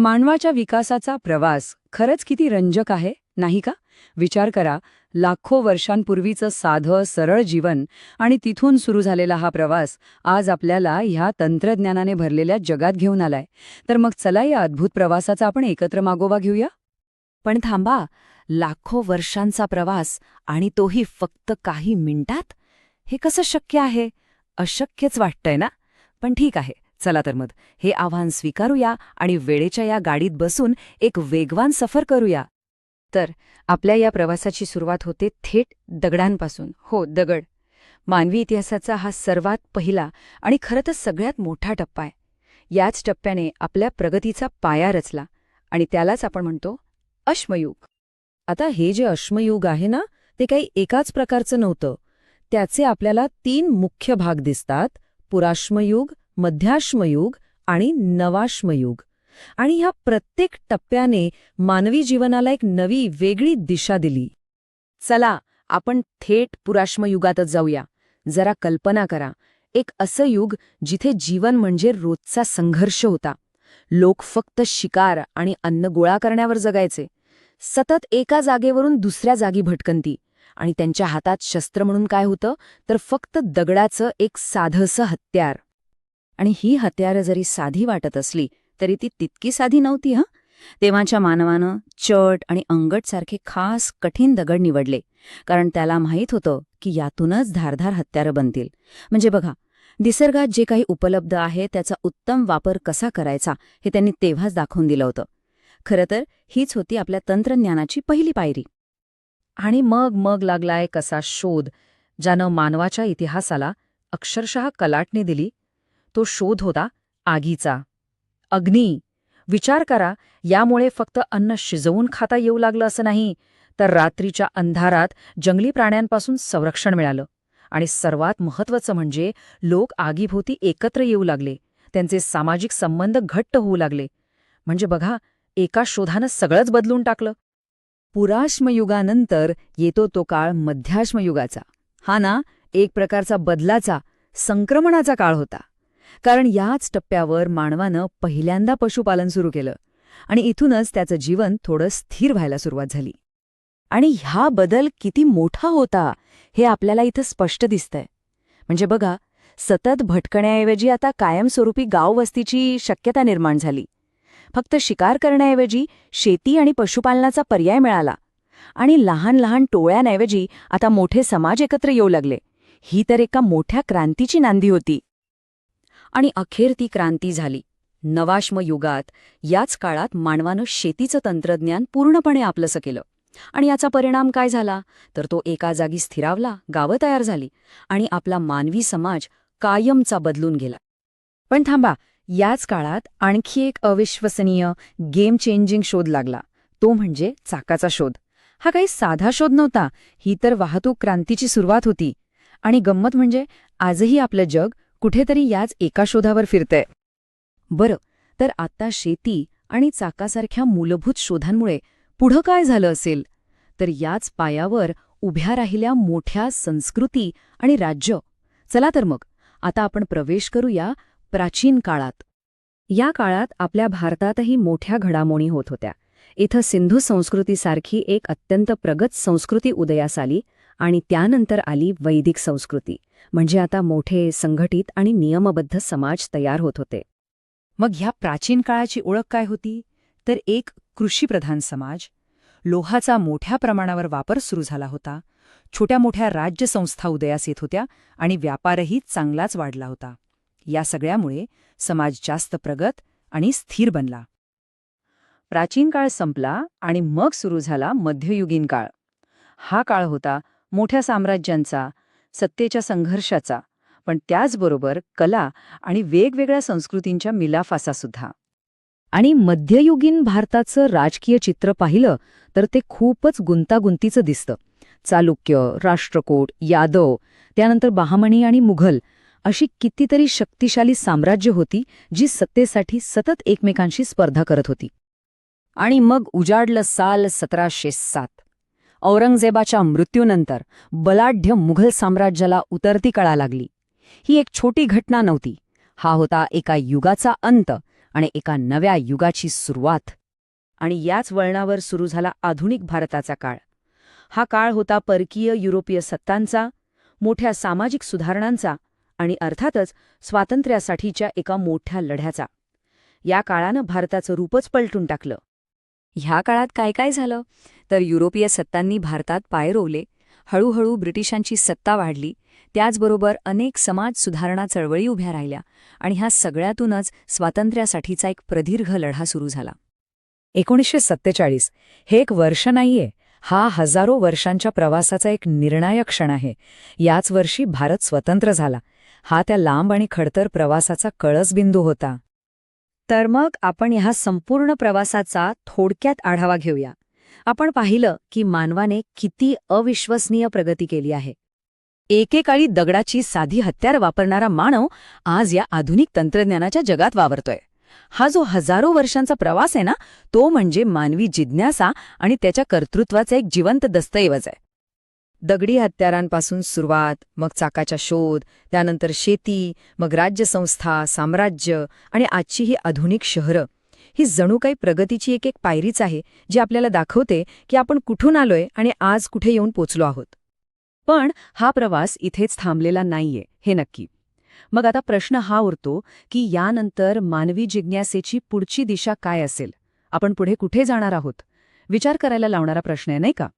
मानवाच्या विकासाचा प्रवास खरंच किती रंजक आहे नाही का? विचार करा लाखो वर्षांपूर्वीचं साधं सरळ जीवन आणि तिथून सुरू झालेला हा प्रवास आज आपल्याला ह्या तंत्रज्ञानाने भरलेल्या जगात घेऊन आलाय. तर मग चला या अद्भुत प्रवासाचा आपण एकत्र मागोवा घेऊया? पण थांबा लाखो वर्षांचा प्रवास आणि तोही फक्त काही मिनिटात? हे कसं शक्य आहे? अशक्यच वाटतंय ना? पण ठीक आहे. चला तर मग हे आव्हान स्वीकारूया आणि वेळेच्या या गाडीत बसून एक वेगवान सफर करूया. तर आपल्या या प्रवासाची सुरुवात होते थेट दगडांपासून. हो दगड. मानवी इतिहासाचा हा सर्वात पहिला आणि खरं तर सगळ्यात मोठा टप्पा आहे. याच टप्प्याने आपल्या प्रगतीचा पाया रचला आणि त्यालाच आपण म्हणतो अश्मयुग. आता हे जे अश्मयुग आहे ना ते काही एकाच प्रकारचं नव्हतं. त्याचे आपल्याला तीन मुख्य भाग दिसतात पुराश्मयुग मध्याश्मयुग आणि नवाश्मयुग. आणि ह्या प्रत्येक टप्प्याने मानवी जीवनाला एक नवी वेगळी दिशा दिली. चला आपण थेट पुराश्मयुगातच जाऊया. जरा कल्पना करा. एक असं युग जिथे जीवन म्हणजे रोजचा संघर्ष होता. लोक फक्त शिकार आणि अन्न गोळा करण्यावर जगायचे. सतत एका जागेवरून दुसऱ्या जागी भटकंती. आणि त्यांच्या हातात शस्त्र म्हणून काय होतं? तर फक्त दगडाचं एक साधंसं हत्यार. आणि ही हत्यारं जरी साधी वाटत असली तरी ती तितकी साधी नव्हती हं? तेव्हाच्या मानवानं चट आणि अंगटसारखे खास कठीण दगड निवडले कारण त्याला माहीत होतं की यातूनच धारधार हत्यारं बनतील. म्हणजे बघा निसर्गात जे काही उपलब्ध आहे त्याचा उत्तम वापर कसा करायचा हे त्यांनी तेव्हाच दाखवून दिलं होतं. खरं तर हीच होती आपल्या तंत्रज्ञानाची पहिली पायरी. आणि मग मग लागलाय कसा शोध ज्यानं मानवाच्या इतिहासाला अक्षरशः कलाटणी दिली तो शोध होता आगीचा. अग्नी. विचार करा यामुळे फक्त अन्न शिजवून खाता येऊ लागलं असं नाही तर रात्रीच्या अंधारात जंगली प्राण्यांपासून संरक्षण मिळालं. आणि सर्वात महत्त्वाचं म्हणजे लोक आगीभोवती एकत्र येऊ लागले. त्यांचे सामाजिक संबंध घट्ट होऊ लागले. म्हणजे बघा एका शोधानं सगळंच बदलून टाकलं. पुराश्मयुगानंतर येतो तो काळ मध्याश्मयुगाचा. हा ना एक प्रकारचा बदलाचा संक्रमणाचा काळ होता. कारण याच टप्प्यावर मानवानं पहिल्यांदा पशुपालन सुरू केलं आणि इथूनच त्याचं जीवन थोडं स्थिर व्हायला सुरुवात झाली. आणि ह्या बदल किती मोठा होता हे आपल्याला इथं स्पष्ट दिसतंय. म्हणजे बघा सतत भटकण्याऐवजी आता कायमस्वरूपी गाववस्तीची शक्यता निर्माण झाली. फक्त शिकार करण्याऐवजी शेती आणि पशुपालनाचा पर्याय मिळाला. आणि लहान लहान टोळ्यांऐवजी आता मोठे समाज एकत्र येऊ लागले. ही तर एका मोठ्या क्रांतीची नांदी होती. आणि अखेर ती क्रांती झाली. नवाश्म युगात याच काळात मानवानं शेतीचं तंत्रज्ञान पूर्णपणे आपलंसं केलं. आणि याचा परिणाम काय झाला? तर तो एका जागी स्थिरावला गावं तयार झाली आणि आपला मानवी समाज कायमचा बदलून गेला. पण थांबा याच काळात आणखी एक अविश्वसनीय गेम चेंजिंग शोध लागला. तो म्हणजे चाकाचा शोध. हा काही साधा शोध नव्हता ही तर वाहतूक क्रांतीची सुरुवात होती. आणि गंमत म्हणजे आजही आपलं जग कुठेतरी याच एका शोधावर फिरतंय. बरं तर आता शेती आणि चाकासारख्या मूलभूत शोधांमुळे पुढं काय झालं असेल? तर याच पायावर उभ्या राहिल्या मोठ्या संस्कृती आणि राज्य. चला तर मग आता आपण प्रवेश करूया प्राचीन काळात. या काळात आपल्या भारतातही मोठ्या घडामोडी होत होत्या. इथं सिंधू संस्कृतीसारखी एक अत्यंत प्रगत संस्कृती उदयास आली आणि त्यानंतर आली वैदिक संस्कृती म्हणजे आता मोठे संघटित आणि नियमबद्ध समाज तयार होत होते. मग ह्या प्राचीन काळाची ओळख काय होती? तर एक कृषीप्रधान समाज लोहाचा मोठ्या प्रमाणावर वापर सुरू झाला होता छोट्या मोठ्या राज्यसंस्था उदयास येत होत्या आणि व्यापारही चांगलाच वाढला होता. या सगळ्यामुळे समाज जास्त प्रगत आणि स्थिर बनला. प्राचीन काळ संपला आणि मग सुरू झाला मध्ययुगीन काळ. हा काळ होता मोठ्या साम्राज्यांचा सत्तेच्या संघर्षाचा पण त्याचबरोबर कला आणि वेगवेगळ्या संस्कृतींच्या मिलाफासासुद्धा. आणि मध्ययुगीन भारताचं राजकीय चित्र पाहिलं तर ते खूपच गुंतागुंतीचं दिसतं. चालुक्य राष्ट्रकोट यादव त्यानंतर बहामणी आणि मुघल अशी कितीतरी शक्तिशाली साम्राज्य होती जी सत्तेसाठी सतत एकमेकांशी स्पर्धा करत होती. आणि मग उजाडलं साल सतराशे सात. औरंगजेबाच्या मृत्यूनंतर बलाढ्य मुघल साम्राज्याला उतरती कळा लागली. ही एक छोटी घटना नव्हती. हा होता एका युगाचा अंत आणि एका नव्या युगाची सुरुवात. आणि याच वळणावर सुरू झाला आधुनिक भारताचा काळ. हा काळ होता परकीय युरोपीय सत्तांचा मोठ्या सामाजिक सुधारणांचा आणि अर्थातच स्वातंत्र्यासाठीच्या एका मोठ्या लढ्याचा. या काळानं भारताचं रूपच पलटून टाकलं. ह्या काळात काय काय झालं? तर युरोपीय सत्तांनी भारतात पाय रोवले. हळूहळू ब्रिटिशांची सत्ता वाढली. त्याचबरोबर अनेक समाज सुधारणा चळवळी उभ्या राहिल्या आणि ह्या सगळ्यातूनच स्वातंत्र्यासाठीचा एक प्रदीर्घ लढा सुरू झाला. एकोणीसशे सत्तेचाळीस. हे एक वर्ष नाहीये. हा हजारो वर्षांच्या प्रवासाचा एक निर्णायक क्षण आहे. याच वर्षी भारत स्वतंत्र झाला. हा त्या लांब आणि खडतर प्रवासाचा कळसबिंदू होता. तर मग आपण ह्या संपूर्ण प्रवासाचा थोडक्यात आढावा घेऊया. आपण पाहिलं की मानवाने किती अविश्वसनीय प्रगती केली आहे. एकेकाळी दगडाची साधी हत्यार वापरणारा मानव आज या आधुनिक तंत्रज्ञानाच्या जगात वावरतोय. हा जो हजारो वर्षांचा प्रवास आहे ना तो म्हणजे मानवी जिज्ञासा आणि त्याच्या कर्तृत्वाचा एक जिवंत दस्तऐवज आहे. दगडी हत्यारांपासून सुरुवात मग चाकाचा शोध त्यानंतर शेती मग राज्यसंस्था साम्राज्य आणि आजची ही आधुनिक शहरं. ही जणू काही प्रगतीची एक एक पायरीच आहे जी आपल्याला दाखवते की आपण कुठून आलोय आणि आज कुठे येऊन पोचलो आहोत. पण हा प्रवास इथेच थांबलेला नाहीये हे नक्की. मग आता प्रश्न हा उरतो की यानंतर मानवी जिज्ञासेची पुढची दिशा काय असेल? आपण पुढे कुठे जाणार आहोत? विचार करायला लावणारा प्रश्न आहे नाही का?